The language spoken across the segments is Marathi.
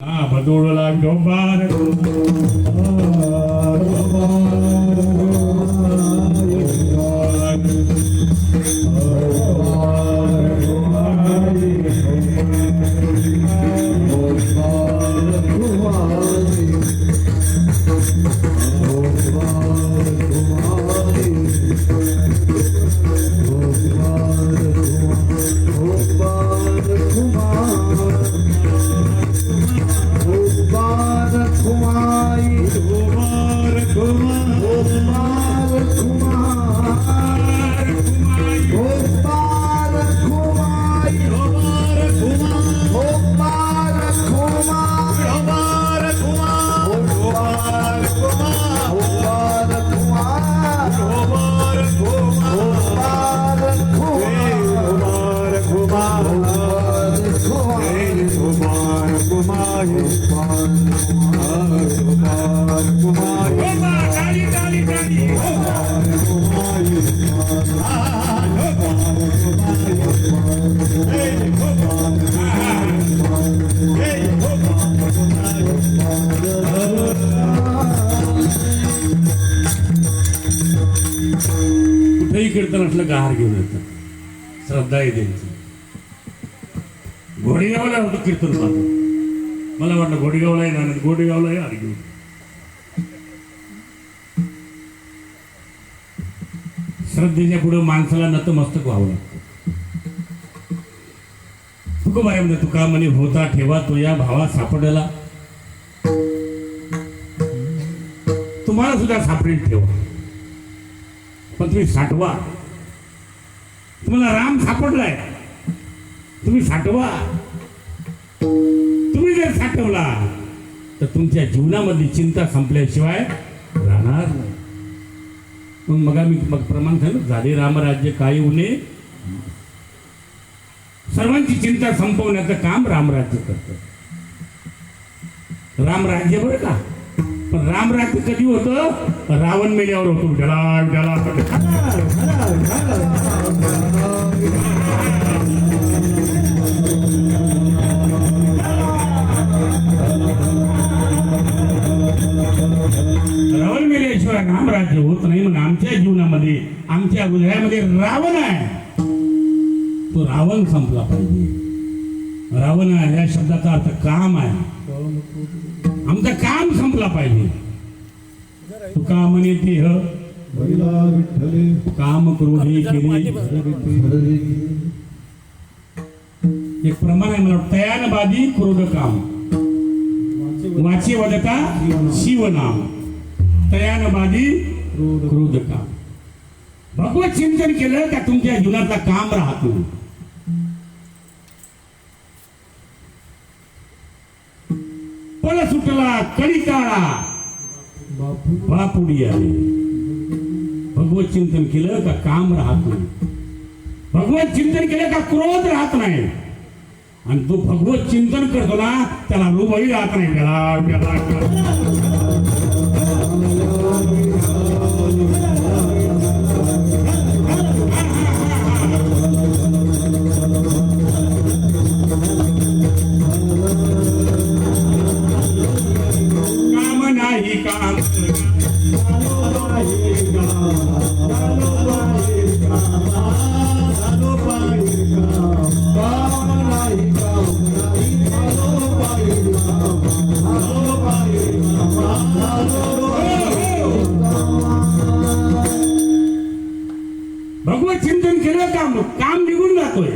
Ah, Badurullah Gobar. Ah, Gobar. गहार असलं घेऊन येतात. श्रद्धा आहे त्यांची. घोडेगावला होतो कीर्तन पाहतो मला वाटलं घोडेगावला आहे ना घोडेगावला आहे हार घेऊन श्रद्धेच्या पुढे माणसाला नतमस्तक व्हावं लागतं. तुकोबा म्हणजे तुका म्हणे होता ठेवा तो या भावा सापडला. तुम्हाला सुद्धा सापडेल ठेवा. पण तुम्ही साठवा. तुम्हाला राम सापडलाय. तुम्ही साठवा. तुम्ही जर साठवला तर तुमच्या जीवनामधली चिंता संपल्याशिवाय राहणार नाही. मग मग मी मग प्रमाण झालं झाले रामराज्य काय उणे. सर्वांची चिंता संपवण्याचं काम रामराज्य करतं. रामराज्य बरं का? पण रामराज्य कधी होतं? रावण मेल्यावर होतो. रावण मेल्याशिवाय रामराज्य होत नाही. मग आमच्या जीवनामध्ये, आमच्या रावण आहे. तो रावण संपला पाहिजे. रावण या शब्दाचा अर्थ काम आहे. आमचं काम संपला पाहिजे. तुका म्हणे देह काम क्रोधी केले. एक प्रमाण आहे मला. तयानबादी क्रोध काम. वाचे वदता शिवनाम तयानबादी क्रोध काम. भगवत चिंतन केलं का तुमच्या जीवनातला काम राहतो पळ सुटला कडी काळा बापुडी आले भगवत चिंतन केलं का काम राहत नाही भगवत चिंतन केलं का क्रोध राहत नाही आणि तो भगवत चिंतन करतो ना त्याला लोभही राहत नाही त्याला भगवत चिंतन केलं काम काम निघून जातोय.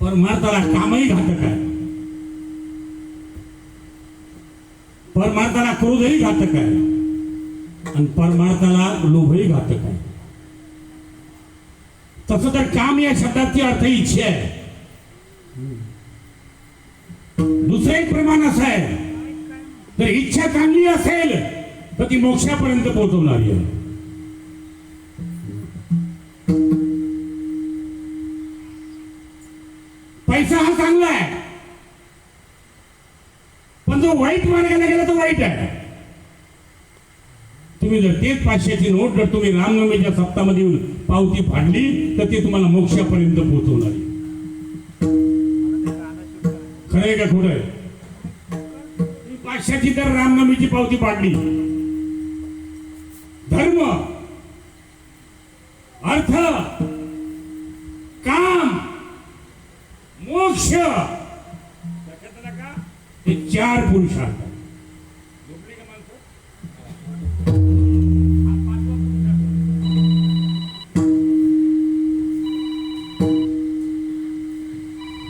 परमार्थाला कामही घातक आहे. परमार्थाला क्रोधही घातक आहे. आणि परमार्थाला लोभही घातक आहे. तसं तर काम या शब्दाची अर्थ इच्छा आहे. दुसरं एक प्रमाण असं आहे. तर इच्छा चांगली असेल तर ती मोक्षापर्यंत पोहोचवणारी आहे. पैसा हा चांगला आहे. पण जो वाईट मार्गाला गेला तो वाईट आहे. तुम्ही जर तेच पाचशेची नोट जर तुम्ही रामनवमीच्या सप्तामध्ये येऊन पावती फाडली तर ती तुम्हाला मोक्षापर्यंत पोहोचवणार. खरं आहे का खोटं आहे? पाचशेची तर रामनवमीची पावती पाडली. धर्म अर्थ काम मोक्ष. हे चार पुरुषार्थ धर्मामुळे पुरुषार्थ.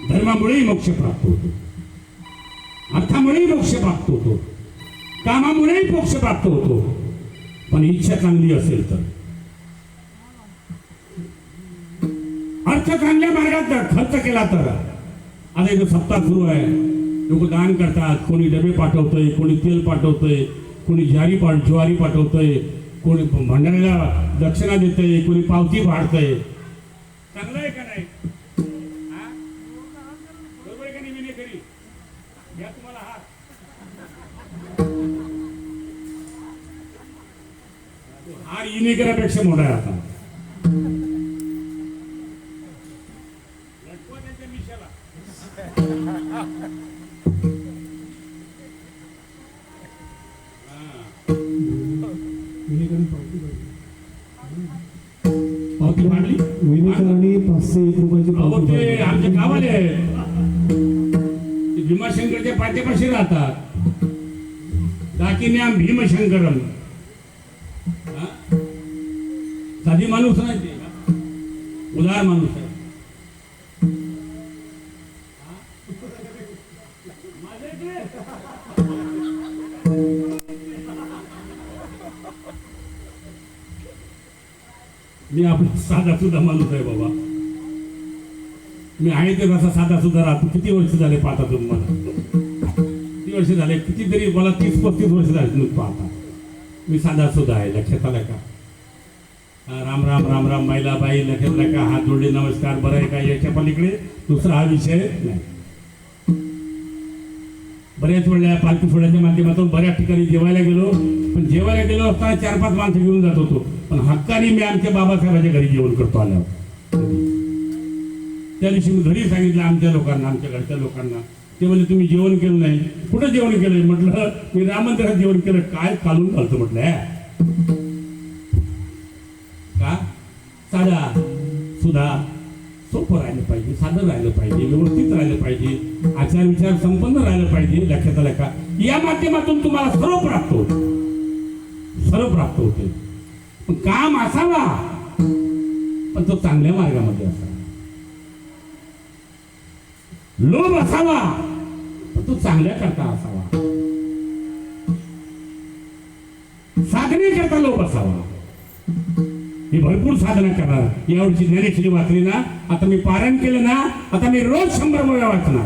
धर्मामुळेही मोक्ष प्राप्त होतो अर्थामुळेही मोक्ष प्राप्त होतो कामामुळेही पक्ष प्राप्त होतो. पण इच्छा चांगली असेल तर. अर्थ चांगल्या मार्गात खर्च केला तर. आता इथं सप्ताह सुरू आहे. लोक दान करतात. कोणी डबे पाठवतंय कोणी तेल पाठवतंय कोणी ज्वारी पाठ ज्वारी पाठवतंय कोणी भंडाऱ्याला दक्षिणा देतंय कोणी पावती फाडतंय चांगलं आहे का नाही? हार विनेकरापेक्षा मोठा आहे आता. विनिकरांनी पाचशे एक रुपयाची अहो पावती ते भरली. आमचे गावाले आहेत. ते भीमाशंकरच्या पाठीपाशी राहतात. दाकिन्याम भीमशंकरम. साधी माणूस नाही ते. उदार माणूस आहे. मी आपला साधा सुद्धा माणूस आहे बाबा. मी आहे ते कसा साधा सुद्धा राहतो. किती वर्ष झाले पाहता तुम्ही मला? किती वर्ष झाले? कितीतरी मला तीस पस्तीस वर्ष झाले तुम्ही पाहता. मी साधा सुद्धा आहे लक्षात आलं का? राम राम राम राम बाईला बाई लक्षात आलं का हात जोडले नमस्कार. बरं आहे का? याच्या पलीकडे दुसरा हा विषय नाही. बऱ्याच वेळेला पालखी सोहळ्याच्या माध्यमातून बऱ्याच ठिकाणी जेवायला गेलो. पण जेवायला गेलो असताना चार पाच माणसं घेऊन जात होतो. पण हक्काने मी आमच्या बाबासाहेबाच्या घरी जेवण करतो आल्यावर. त्या दिवशी मी घरी सांगितलं आमच्या लोकांना आमच्या घरच्या लोकांना. ते म्हणजे तुम्ही जेवण केलं नाही. कुठं जेवण केलं म्हटलं मी राम मंदिरात जेवण केलं. काय खालून घालतो? म्हटलं का? साधा सुधा सोपं राहिलं पाहिजे साधं राहिलं पाहिजे व्यवस्थित राहिलं पाहिजे आचार विचार संपन्न राहिलं पाहिजे लक्षात आलं का? या माध्यमातून तुम्हाला सर्व प्राप्त होत. सर्व प्राप्त होते. पण काम असावा पण तो चांगल्या मार्गामध्ये असावा. लोभ असावा पण तो चांगल्या करता असावा. साधनेकरता लोभ असावा. मी भरपूर साधना करणार यावर्षी ज्ञानेश्वरी वाचली ना आता मी पारायण केलं ना आता मी रोज शंभर वया वाचणार.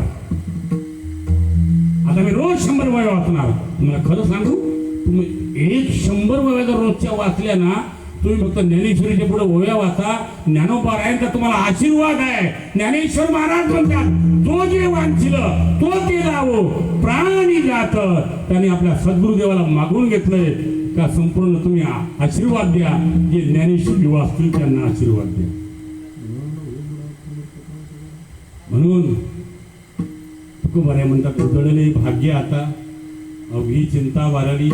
आता मी रोज शंभर वया वाचणार. तुम्हाला खरं सांगू तुम्ही एक शंभर वया जर रोजच्या वाचल्या ना तुम्ही फक्त ज्ञानेश्वरीच्या पुढे ओव्या वाचा. ज्ञानोपारायणचा तुम्हाला आशीर्वाद आहे. ज्ञानेश्वर महाराज म्हणतात तो जे वांछिल तो ते लावो. प्राणी जात. त्याने आपल्या सद्गुरुदेवाला मागून घेतलंय. का संपूर्ण तुम्ही आशीर्वाद द्या जे ज्ञानेश्वरी वाचतील त्यांना आशीर्वाद द्या. म्हणून तुकोबाऱ्या म्हणतात उजळले भाग्य आता. अवघी चिंता वारली.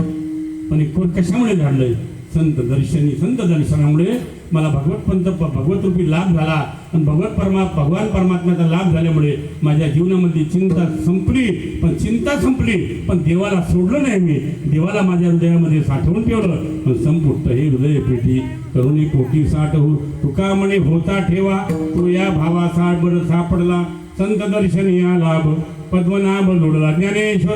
पण एक कशामुळे झाडलंय? संत दर्शनी संत दर्शनामुळे मला भगवतपंत भगवत रूपी लाभ झाला. आणि भगवत परमा भगवान परमात्म्याचा लाभ झाल्यामुळे माझ्या जीवनामध्ये चिंता संपली. पण चिंता संपली. पण देवाला सोडलं नाही मी. देवाला माझ्या हृदयामध्ये साठवून ठेवलं. पण संपुष्ट हे हृदय पेटी करुणी पोटी हो तुका म्हणे होता ठेवा. तो या भावा साड सापडला. संत दर्शन या लाभ. पद्मनाभ लोडला ज्ञानेश्वर.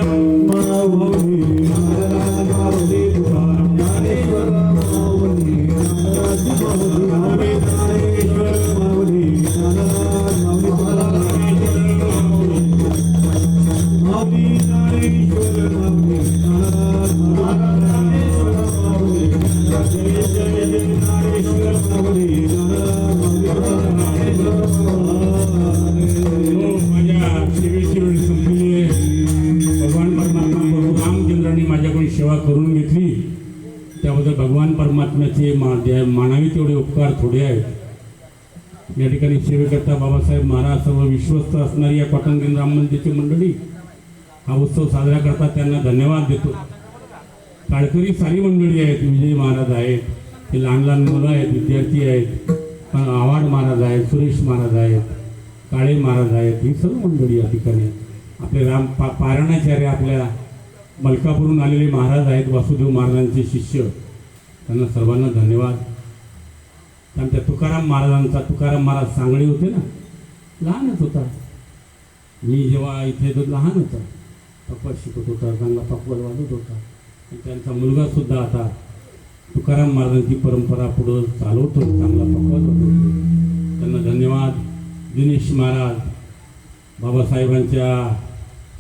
महाराज त्याबद्दल भगवान परमात्म्याचे मा द्या- मानावे तेवढे उपकार थोडे आहेत. या ठिकाणी सेवेकरता बाबासाहेब महाराज सर्व विश्वस्त असणारी या कॉटन राम मंदिरची मंडळी हा उत्सव साजरा करतात त्यांना धन्यवाद देतो. काळकरी सारी मंडळी आहेत विजय महाराज आहेत ते लहान लहान मुलं आहेत विद्यार्थी आहेत पण आव्हाड महाराज आहेत सुरेश महाराज आहेत काळे महाराज आहेत ही सर्व मंडळी या ठिकाणी. आपले राम पा पारणाचार्य आपल्या मलकापूरहून आलेले महाराज आहेत वासुदेव महाराजांचे शिष्य. त्यांना सर्वांना धन्यवाद. त्यांच्या तुकाराम महाराजांचा तुकाराम महाराज सांगळे होते ना? लहानच होता. मी जेव्हा इथे तो लहान होता. पप्पा शिकत होता चांगला पक्वाल वाजत होता. आणि त्यांचा मुलगासुद्धा आता तुकाराम महाराजांची परंपरा पुढं चालवतो चांगला पक्वाल होतो त्यांना धन्यवाद. दिनेश महाराज बाबासाहेबांच्या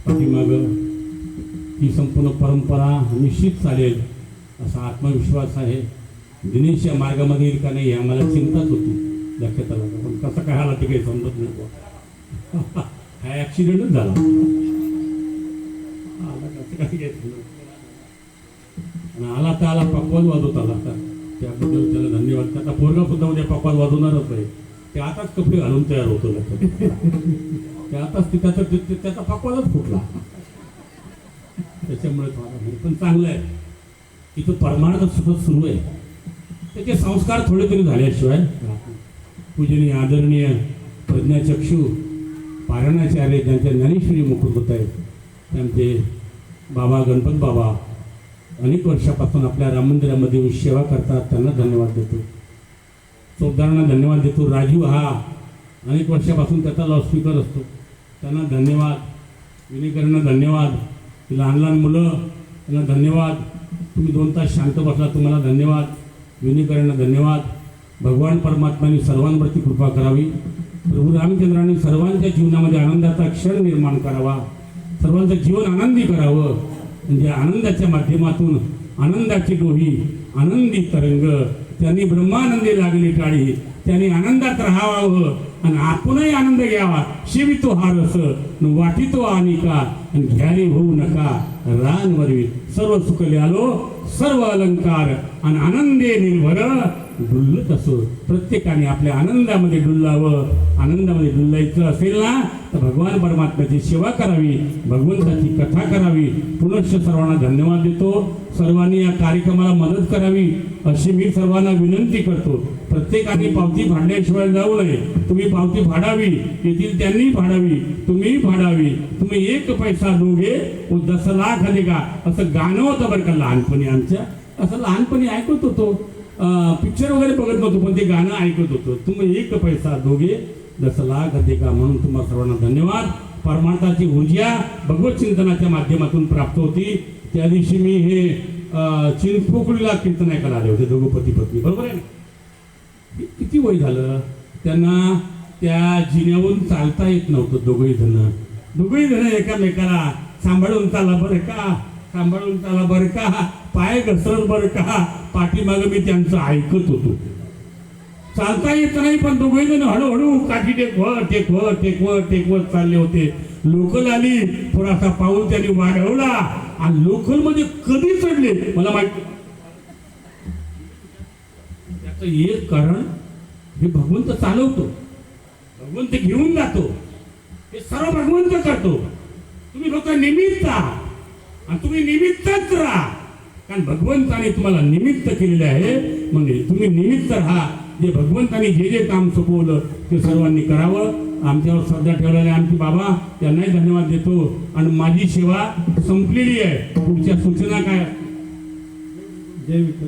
पाठीमागं ही संपूर्ण परंपरा निश्चित चालेल असा आत्मविश्वास आहे. दिनेश या मार्गामध्ये येईल का नाही आम्हाला चिंताच होती. लक्षात आलं पण कसं काय आला ते काही समजत नाही. बुवा. हा ॲक्सिडेंटच झाला. आला आणि आला तर आला पक्वाज वाजवत आला आता त्याबद्दल त्याला धन्यवाद. त्याचा पोरगा सुद्धा उद्या पक्वाज वाजवणारच आहे. ते आताच कपडे घालून तयार होतो. लक्षात ते आताच त्याचा त्याचा पक्वाजच फुटला. त्याच्यामुळे तुम्हाला नाही. पण चांगलं आहे. इथं परमार्थ सुद्धा सुरू आहे. त्याचे संस्कार थोडे तरी झाल्याशिवाय पूजनीय आदरणीय प्रज्ञाचक्षू पारणाचार्य ज्यांच्या ज्ञानेश्वरी मुकुट होत आहेत त्यांचे बाबा गणपत बाबा अनेक वर्षापासून आपल्या राम मंदिरामध्ये सेवा करतात त्यांना धन्यवाद देतो. चोपदारांना धन्यवाद देतो. राजीव हा अनेक वर्षापासून त्याचा लाऊडस्पीकर असतो. त्यांना धन्यवाद. विनेकरांना धन्यवाद. लहान लहान मुलं त्यांना धन्यवाद. तुम्ही दोन तास शांत बसला तुम्हाला धन्यवाद. विनेकरांना धन्यवाद. भगवान परमात्माने सर्वांवरती कृपा करावी. प्रभू रामचंद्राने सर्वांच्या जीवनामध्ये आनंदाचा क्षण निर्माण करावा. सर्वांचं जीवन आनंदी करावं. म्हणजे आनंदाच्या माध्यमातून आनंदाची डोही आनंदी तरंग त्यांनी ब्रह्मानंदी लागली टाळी त्याने आनंदात राहावं आणि आपणही आनंद घ्यावा. शिवितो हा रस वाटी वाटितो आनिका आणि घ्यारी होऊ नका. रान वरवी सर्व सुखले आलो सर्व अलंकार आणि आनंदे निर्भर. डुल्लत असो प्रत्येकाने आपल्या आनंदामध्ये डुल्लावं आनंदामध्ये डुल्लायचं असेल ना तर भगवान परमात्म्याची सेवा करावी. भगवंताची कथा करावी. पुनश्च सर्वांना धन्यवाद देतो. सर्वांनी या कार्यक्रमाला मदत करावी अशी मी सर्वांना विनंती करतो. प्रत्येकाने पावती फाडल्याशिवाय जाऊ नये. तुम्ही पावती फाडावी येथील त्यांनी फाडावी तुम्ही फाडावी तुम्ही एक पैसा दोघे व दस लाख का असं गाणं होतं बरं का लहानपणी आमच्या. असं लहानपणी ऐकत होतो. पिक्चर वगैरे बघत नव्हतो पण ते गाणं ऐकत होतो. तुम्ही एक पैसा दोघे दस लाख का म्हणून तुम्हा सर्वांना धन्यवाद. परमार्थाची ऊर्जा भगवत चिंतनाच्या माध्यमातून प्राप्त होती. त्या दिवशी मी हे चिंचपोकळीला कीर्तन ऐकायला आले होते दोघं पती पत्नी बरोबर आहे ना? किती वय झालं? त्यांना त्या जिन्यावरून चालता येत नव्हतं दोघही जण. दोघही जण एकामेकाला सांभाळून चाला बरं का? सांभाळून चाला बरं का? पाय घसरत बरं का? पाठीमागं मी त्यांचं ऐकत होतो. चालता येत नाही पण दोघे जण हळूहळू काठी टेकवत टेकवत टेकवत टेकवत चालले होते. लोकल आली थोडासा पाऊल त्यांनी वाढवला आणि लोकलमध्ये कधी चढले? मला माहिती त्याचं एक कारण हे भगवंत चालवतो. भगवंत घेऊन जातो. हे सर्व भगवंत करतो. तुम्ही लोक निमित्त आणि तुम्ही निमित्तच राहा. कारण भगवंताने तुम्हाला निमित्त केलेले आहे. म्हणजे तुम्ही निमित्त राहा. जे भगवंताने जे जे काम सोपवलं ते सर्वांनी करावं. आमच्यावर श्रद्धा ठेवलेले आमचे बाबा त्यांनाही धन्यवाद देतो. आणि माझी सेवा संपलेली आहे. पुढच्या सूचना काय? जय विठ्ठल.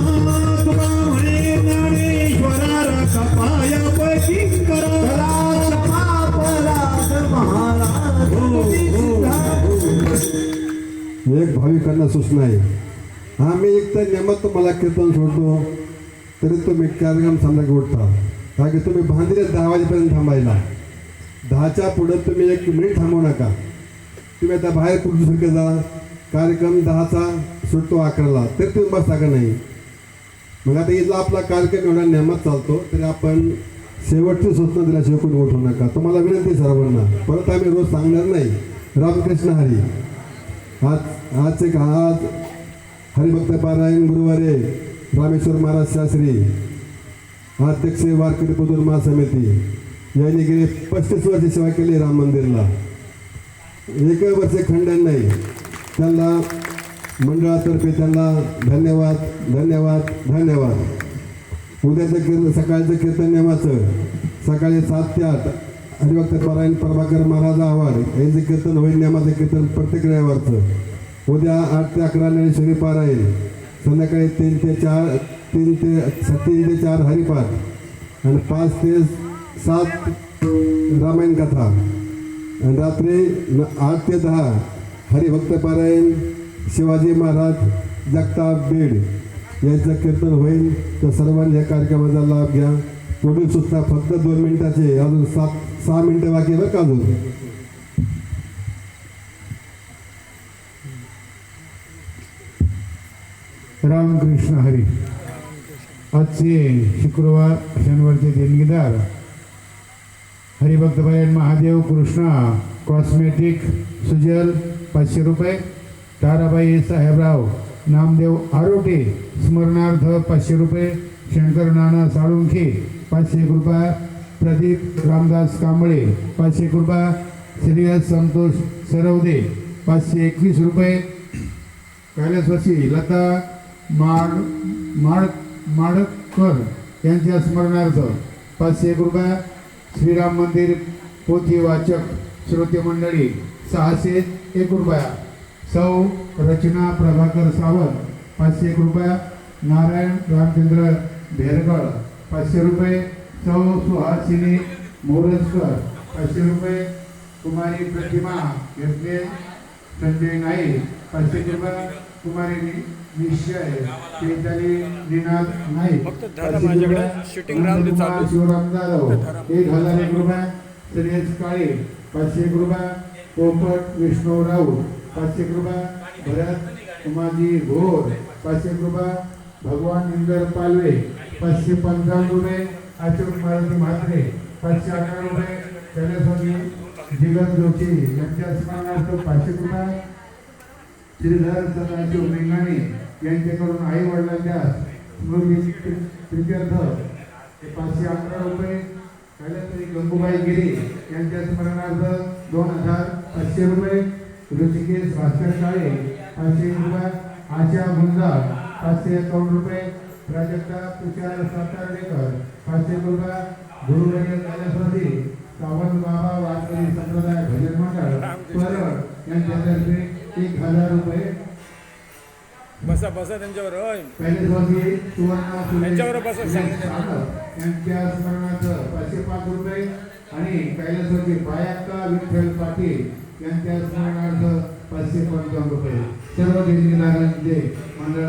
एक भाविकांना सूचना आहे हा मी एक तर नेमत तुम्हाला कीर्तन सोडतो तरी तुम्ही कार्यक्रम समजा उठता. कारण की तुम्ही भांदिले दहा वाजेपर्यंत थांबायला. दहाच्या पुढं तुम्ही एक मिनिट थांबवू नका. तुम्ही आता बाहेर कुठल्यासारखे जा कार्यक्रम दहाचा सुटतो अकराला तरी तुम्ही बसता का नाही? मग आता इथला आपला कार्यक्रम एवढा नियमात चालतो तरी आपण शेवटची सूचना दिल्याशिवाय कोणी उठू नका. तुम्हाला विनंती सर्वांना. परत आम्ही रोज सांगणार नाही. रामकृष्ण हरी. आज आजचे का आज हरिभक्त पारायण गुरुवारे रामेश्वर महाराज शास्त्री अध्यक्ष वारकरी बुजुर्ग महासमिती यांनी गेले पस्तीस वर्ष सेवा केली राम मंदिरला. एक वर्ष खंडन नाही. त्यांना मंडळातर्फे त्यांना धन्यवाद धन्यवाद धन्यवाद. उद्याचं कीर्तन सकाळचं कीर्तन नेमाचं. सकाळी सात ते आठ हरिभक्त पारायण प्रभाकर महाराज आव्हाड यांचं कीर्तन होईल नेमाचं कीर्तन प्रत्येक रविवारचं. उद्या आठ ते अकरा ज्ञानेश्वरी पारायण संध्याकाळी तीन ते चार तीन ते तीन ते चार हरिपाठ आणि पाच ते सात रामायण कथा. आणि रात्री न- आठ ते दहा हरिभक्त पारायण शिवाजी महाराज जगताप बीड. यांचं कीर्तन होईल. तर सर्वांनी या कार्यक्रमाचा लाभ घ्या. पुढील सुद्धा फक्त दोन मिनिटाचे अजून सात सहा मिनिटं बाकी आहे बरं का अजून? रामकृष्ण हरी. आजचे शुक्रवार शनिवारचे देणगीदार. हरिभक्तबाई महादेव कृष्णा कॉस्मेटिक सुजल पाचशे रुपये. ताराबाई साहेबराव नामदेव आरोटे स्मरणार्थ पाचशे रुपये. शंकर नाना साळुंखे पाचशे कृपा प्रदीप रामदास कांबळे पाचशे कृपा श्रीयस संतोष सरवदे पाचशे एकवीस रुपये. कैलासवासी लता माड माड माडकर यांच्या स्मरणार्थ पाचशे एक रुपया श्रीराम मंदिर पोथी वाचक श्रोते मंडळी सहाशे एक रुपया. सौ रचना प्रभाकर सावंत पाचशे एक रुपया. नारायण रामचंद्र भेरगळ पाचशे रुपये. सौ सुहासिनी मोरजकर पाचशे रुपये. कुमारी प्रतिमा घेतले. संजय नाईक पाचशे रुपये. कुमारी निश्चय चैताली निनाद नाईक. शिवराम जाधव. एक हजार एक रुपये सुरेश काळे. पाचशे एक रुपये पोपट विष्णू राऊत. पाचशे एक रुपये भरत उमाजी घोर. पाचशे एक रुपये भगवान इंदर पालवे. पाचशे पंचावन्न रुपये अशोक मारुती म्हात्रे. पाचशे अकरा रुपये कैलासवासी जिगन जोशी. यांच्या स्मरणार्थ पाचशे रुपये श्रीधर सदाशिव मेंगाणे यांच्याकडून आई वडिलांच्या स्मृती प्रित्यर्थ पाचशे अकरा रुपये कैलासवासी गंगूबाई गिरे यांच्या स्मरणार्थ दोन हजार पाचशे रुपये ऋषिकेश भास्कर काळे पाचशे रुपये आशा गुंजा पाचशे एकावन्न रुपये प्राजक्ता तुषार सातारडेकर पाचशे रुपये गुरुवर्य कैलासवासी सावंत बाबा वारकरी संप्रदाय भजन मंडळ परळ यांच्यातर्फे एक हजार रुपये बसा बसा त्यांच्यावर होय. कैलासवासी सुवर्ण फुले यांच्यावर बसा, यांच्या स्मरणार्थ पाचशे पाच रुपये आणि कैलासवासी बायाक्का विठ्ठल पाटील. यांच्या स्मरणार्थ पाचशे पंचावन्न रुपये. सर्व मंडळ